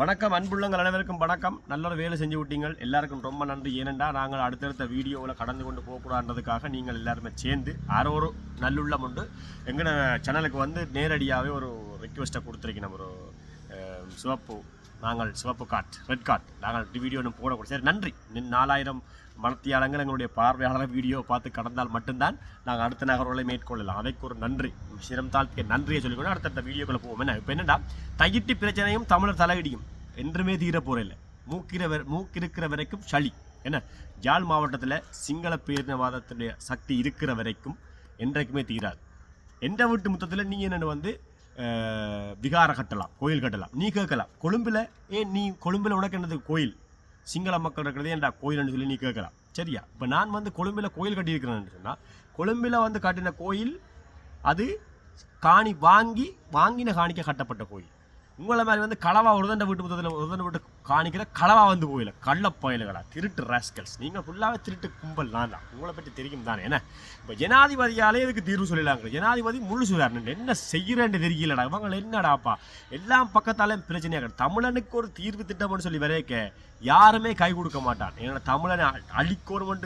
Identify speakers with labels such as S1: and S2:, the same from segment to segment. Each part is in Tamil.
S1: வணக்கம் அன்புள்ளங்கள் அனைவருக்கும் வணக்கம். நல்ல ஒரு வேலை செஞ்சு விட்டீங்க எல்லாருக்கும் ரொம்ப நன்றி. ஏனென்றா நாங்கள் அடுத்தடுத்த வீடியோவில் கடந்து கொண்டு போகக்கூடாதுன்றதுக்காக நீங்கள் எல்லாருமே சேர்ந்து யாரோ ஒரு நல்லுள்ளம் உண்டு. எங்கள் சேனலுக்கு வந்து நேரடியாகவே ஒரு ரிக்வெஸ்ட்டை கொடுத்துருக்கணும் ஒரு சிவப்பு நாங்கள் சிவப்பு காட் ரெட் காட் நாங்கள் வீடியோ ஒன்று போடக்கூடாது. சரி நன்றி. நாலாயிரம் மனத்தியாளங்கள் எங்களுடைய பார்வையாளர் வீடியோ பார்த்து கடந்தால் மட்டும்தான் நாங்கள் அடுத்த நகர்வுகளை மேற்கொள்ளலாம். அதைக்கு ஒரு நன்றி. சிரம் தாழ்த்திய நன்றியை சொல்லிக்கொண்டு அடுத்தடுத்த வீடியோக்களை போவோம். என்ன? இப்போ என்னடா? தகிட்டு பிரச்சனையும் தமிழர் தலையிடியும். என்றுமே தீர போகிறதில்லை மூக்கிற வரை மூக்கிருக்கிற வரைக்கும் சளி. என்ன? ஜாழ் மாவட்டத்தில் சிங்கள பேரினவாதத்துடைய சக்தி இருக்கிற வரைக்கும் என்றைக்குமே தீராது. எந்த வீட்டு முத்தத்தில் நீ என்னென்னு வந்து விகார கட்டலாம் கோயில் கட்டலாம். நீ கேட்கலாம். கொழும்பில் ஏன் நீ கொழும்பில் உனக்கு என்னது கோயில்? சிங்கள மக்கள் இருக்கிறதே ஏன்டா கோயில்னு சொல்லி நீ கேட்கலாம். சரியா? இப்போ நான் வந்து கொழும்பில் கோயில் கட்டியிருக்கிறேன்னு சொன்னால் கொழும்பில் வந்து கட்டின கோயில் அது காணி வாங்கி வாங்கின காணிக்க கட்டப்பட்ட கோயில். உங்களை மாதிரி வந்து களவா உருதண்ட வீட்டு முத்தத்தில் உருதண்ட வீட்டு காணிக்கிற களவா வந்து போயில. கள்ள பயலுகளா திருட்டு ராஸ்கல்ஸ் நீங்கள் ஃபுல்லாகவே திருட்டு கும்பல் நான் தான். உங்களை பற்றி தெரியும் தானே என்ன? இப்போ ஜனாதிபதியாலே இதுக்கு தீர்வு சொல்லிடலாங்க ஜனாதிபதி முழு சொல்றாரு என்ன செய்கிறேன்னு தெரியலடா. இவங்க என்னடாப்பா? எல்லாம் பக்கத்தாலே பிரச்சனையாக தமிழனுக்கு ஒரு தீர்வு திட்டம்னு சொல்லி வரைக்க யாருமே கை கொடுக்க மாட்டான். ஏன்னா தமிழனை அ-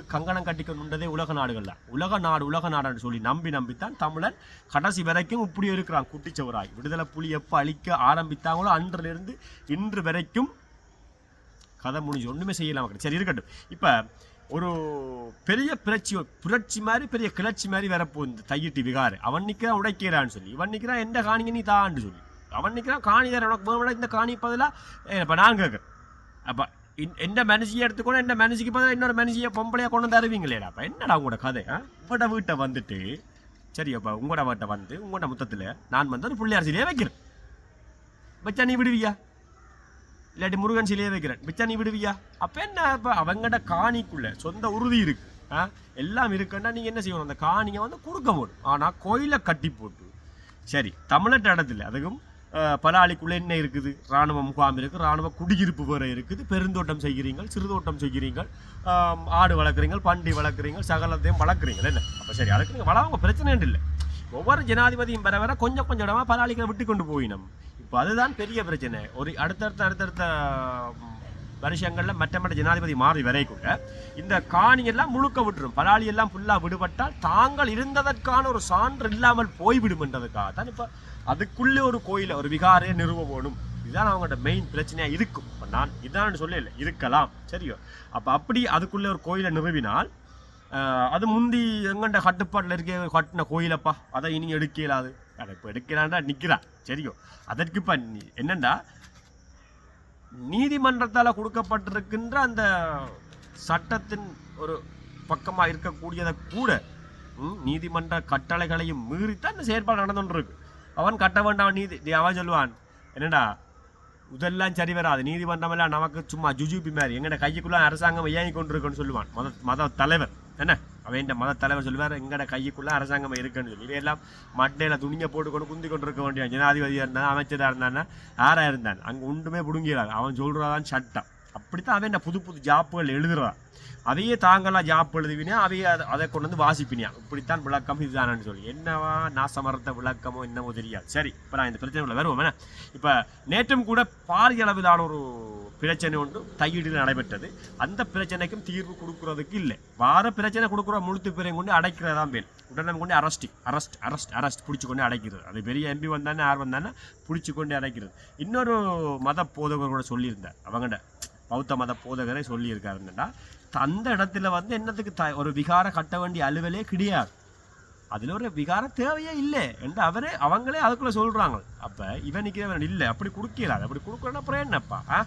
S1: கங்கணம் கட்டிக்கணுன்றதே உலக நாடுகளில். உலக நாடு உலக நாடுன்னு சொல்லி நம்பி நம்பித்தான் தமிழன் கடைசி வரைக்கும் இப்படி இருக்கிறான். குட்டிச்சவராய். விடுதலை புலி எப்போ அழிக்க ஆரம்பித்தாங்களோ அன்றிலிருந்து இன்று வரைக்கும் கதை முடிஞ்சு ஒன்றுமே செய்யலாம் மக்கள். சரி இருக்கட்டும். இப்போ ஒரு பெரிய புரட்சி புரட்சி மாதிரி பெரிய கிளர்ச்சி மாதிரி வரப்போகுது இந்த தையிட்டு விகார். அவன் நிற்கிறான் உடைக்கிறான்னு சொல்லி. இவன் நிற்கிறான் எந்த காணிங்க நீ தான்னு சொல்லி. அவன் நிற்கிறான் காணி தர உனக்கு வேணும்னா இந்த காணி பதிலாக இப்போ நான் கேட்குறேன் அப்போ எந்த மனுஷியை எடுத்துக்கணும் எந்த மனுஷிக்கு பதிலாக இன்னொரு மனுஷியை பொம்பளையாக கொண்டு வந்து தருவீங்களேடா? அப்போ என்னடா உங்களோட கதை உங்களோட வீட்டை வந்துட்டு சரி அப்போ உங்களோட வீட்டை வந்து உங்களோட முத்தத்தில் நான் வந்து ஒரு பிள்ளையார் சிலையை வைக்கிறேன். வச்சா நீ விடுவியா இல்லாட்டி முருகன் சிலையை வைக்கிறேன் வச்சா நீ விடுவியா அப்போ என்ன இப்போ அவங்கட காணிக்குள்ள சொந்த உறுதி இருக்கு ஆ எல்லாம் இருக்குன்னா நீங்கள் என்ன செய்யணும் அந்த காணியை வந்து கொடுக்க முடியும் ஆனால் கோயிலை கட்டி போட்டு சரி தமிழ்நாட்டு இடத்துல அதுக்கும் பலாளிக்குள்ளே என்ன இருக்குது இராணுவ முகாம் இருக்குது இராணுவ குடியிருப்பு வேறு இருக்குது பெருந்தோட்டம் செய்கிறீங்கள் சிறுதோட்டம் செய்கிறீங்கள் ஆடு வளர்க்குறீங்கள் பண்டி வளர்க்குறீங்க சகலத்தையும் வளர்க்குறீங்கள் என்ன அப்போ சரி அதுக்கு நீங்கள் வளவங்க பிரச்சனை இல்லை ஒவ்வொரு ஜனாதிபதியும் பெற வர கொஞ்சம் கொஞ்சம் இடமா பலாளிகளை விட்டு கொண்டு போயினோம் இப்போ அதுதான் பெரிய பிரச்சனை. ஒரு அடுத்தடுத்த அடுத்தடுத்த வருஷங்களில் மற்ற மற்ற ஜனாதிபதி மாறி வரைக்குள்ள இந்த காணியெல்லாம் முழுக்க விட்டுரும். பலாளி எல்லாம் ஃபுல்லாக விடுபட்டால் தாங்கள் இருந்ததற்கான ஒரு சான்று இல்லாமல் போய்விடும் என்றதுக்காக தான் இப்போ அதுக்குள்ளே ஒரு கோயிலை ஒரு விகாரையை நிறுவ போகணும். இதுதான் அவங்களோட மெயின் பிரச்சனையாக இருக்கும். இப்போ நான் இதான் சொல்லல இருக்கலாம். சரியோ? அப்போ அப்படி அதுக்குள்ளே ஒரு கோயிலை நிறுவினால் அது முந்தி எங்கண்ட கட்டுப்பாட்டில் இருக்க கட்டின கோயிலப்பா. அதை இனி எடுக்க இயலாது அதை இப்போ எடுக்கிறான்டா நிற்கிறான் சரியோ. அதற்கு இப்போ என்னண்டா? நீதிமன்றத்தால் கொடுக்கப்பட்டிருக்கின்ற அந்த சட்டத்தின் ஒரு பக்கமாக இருக்கக்கூடியதை கூட ம், நீதிமன்ற கட்டளைகளையும் மீறித்தான் இந்த செயற்பாடு நடந்துட்டு இருக்கு அவன் கட்ட வேண்டாம் நீதி அவன் சொல்லுவான். என்னடா? இதெல்லாம் சரி வராது. நீதிமன்றம் எல்லாம் நமக்கு சும்மா ஜுஜுபி மாதிரி. எங்கட கைக்குள்ள அரசாங்கம் இயங்கி கொண்டிருக்குன்னு சொல்லுவான். மத மத தலைவர். என்ன? அவன் மத தலைவர் சொல்லுவார் எங்கட கைக்குள்ளே அரசாங்கம் இருக்குன்னு சொல்லி. இவையெல்லாம் மட்டையில் துணியை போட்டுக்கொண்டு குந்தி கொண்டு இருக்க வேண்டிய ஜனாதிபதியாக இருந்தான் அமைச்சராக இருந்தான்னா யாராக இருந்தான் அங்கே ஒன்றுமே பிடுங்கிறான் அவன் சொல்கிறதான் சட்டம். அப்படித்தான் அவன் புது புது ஜாப்புகள் எழுதுறான் அதையே தாங்களா ஜாப் எழுதுவினா அவையே அதை அதை கொண்டு வந்து வாசிப்பினியா. இப்படித்தான் விளக்கம் இதுதானு சொல்லி. என்னவா நாசமரத்த விளக்கமோ என்னமோ தெரியாது. சரி இப்போ நான் இந்த பிரச்சனைக்குள்ள வருவோம். என்ன? இப்போ நேற்றும் கூட பாரிய அளவிலான ஒரு பிரச்சனை ஒன்று தையீடில் நடைபெற்றது. அந்த பிரச்சனைக்கும் தீர்வு கொடுக்கறதுக்கு இல்லை. வார பிரச்சனை கொடுக்குற முழுத்து பேரையும் கொண்டு அடைக்கிறதான் பேர் உடனே கொண்டு அரெஸ்ட் அரெஸ்ட் அரெஸ்ட் அரெஸ்ட் பிடிச்சி கொண்டு அடைக்கிறது. அது பெரிய எம்பி வந்தானே யார் வந்தானே பிடிச்சி கொண்டு அடைக்கிறது. இன்னொரு மத போதகர் கூட சொல்லியிருந்தார். அவங்கள்ட பௌத்த மத போதகரை சொல்லியிருக்காருன்னா அந்த இடத்துல வந்து என்னத்துக்கு த ஒரு விகார கட்ட வேண்டிய அலுவலே கிடையாது. அதில் ஒரு விகாரம் தேவையே இல்லை என்று அவரே அவங்களே அதுக்குள்ளே சொல்கிறாங்க அப்போ இவன் நிற்கிறவன் இல்லை. அப்படி கொடுக்கல. அப்படி கொடுக்கலன்னா அப்புறம் என்னப்பா ஆ?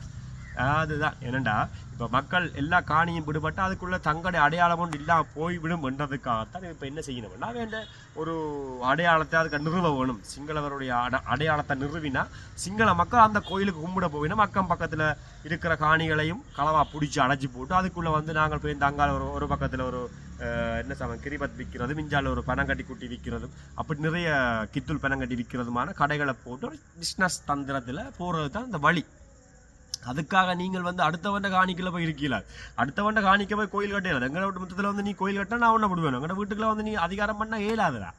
S1: அதுதான். என்னென்னா இப்போ மக்கள் எல்லா காணியும் விடுபட்டு அதுக்குள்ளே தங்களுடைய அடையாளம் ஒன்று இல்லாமல் போய்விடும் என்றதுக்காகத்தான் இப்போ என்ன செய்யணும்னா வேண்ட ஒரு அடையாளத்தை அதுக்கு நிறுவ வேணும். சிங்களவருடைய அட அடையாளத்தை நிறுவினா சிங்கள மக்கள் அந்த கோயிலுக்கு கும்பிட போயினா அக்கம் பக்கத்தில் இருக்கிற காணிகளையும் களவாக பிடிச்சி அடைச்சி போட்டு அதுக்குள்ளே வந்து நாங்கள் போய் தங்கால் ஒரு ஒரு பக்கத்தில் ஒரு என்ன சாமான் கிரிபத் விற்கிறது மிஞ்சால் ஒரு பனங்கட்டி குட்டி விற்கிறதும் அப்படி நிறைய கித்துள் பனங்கட்டி விற்கிறதுமான கடைகளை போட்டு ஒரு பிஸ்னஸ் தந்திரத்தில் போகிறது தான் இந்த வழி. அதுக்காக நீங்கள் வந்து அடுத்தவண்ட காணிக்கல போய் இருக்கீல. அடுத்தவண்ட காணிக்க போய் கோயில் கட்டல வீட்டு மொத்தத்தில் வந்து நீ கோயில் கட்டினா நான் ஒன்றை விடுவேன். எங்களோட வீட்டுக்குள்ள வந்து நீ அதிகாரம் பண்ண இயலாதுடா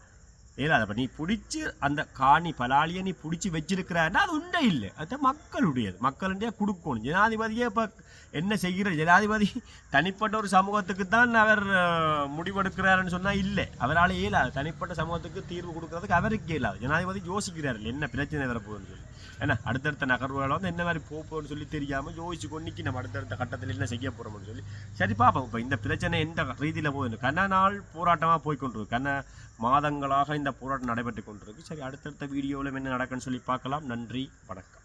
S1: ஏலாத இப்போ நீ பிடிச்சி அந்த காணி பலாளியை நீ பிடிச்சி வச்சிருக்கிறான்னா அது உண்டே இல்லை. அது மக்களுடையது. மக்களுடைய கொடுக்கணும். ஜனாதிபதியே இப்போ என்ன செய்கிற ஜனாதிபதி தனிப்பட்ட ஒரு சமூகத்துக்கு தான் அவர் முடிவெடுக்கிறாருன்னு சொன்னால் இல்லை. அவரால் இயலாது தனிப்பட்ட சமூகத்துக்கு தீர்வு கொடுக்கறதுக்கு அவருக்கு இயலாது ஜனாதிபதி யோசிக்கிறார் என்ன பிரச்சனை வரப்போகுதுன்னு சொல்லி. ஏன்னா அடுத்தடுத்த நகர்வுகளை வந்து என்ன மாதிரி போப்போம்னு சொல்லி தெரியாமல் யோசிச்சு கொண்டிக்கு நம்ம அடுத்தடுத்த கட்டத்தில் என்ன செய்ய போகிறோம்னு சொல்லி. சரி பார்ப்போம் இப்போ இந்த பிரச்சனை எந்த ரீதியில் போகுது கன நாள் போராட்டமாக போய்கொண்டிருக்கு கன மாதங்களாக இந்த போராட்டம் நடைபெற்று கொண்டிருக்கு. சரி அடுத்தடுத்த வீடியோவில் என்ன நடக்குன்னு சொல்லி பார்க்கலாம். நன்றி வணக்கம்.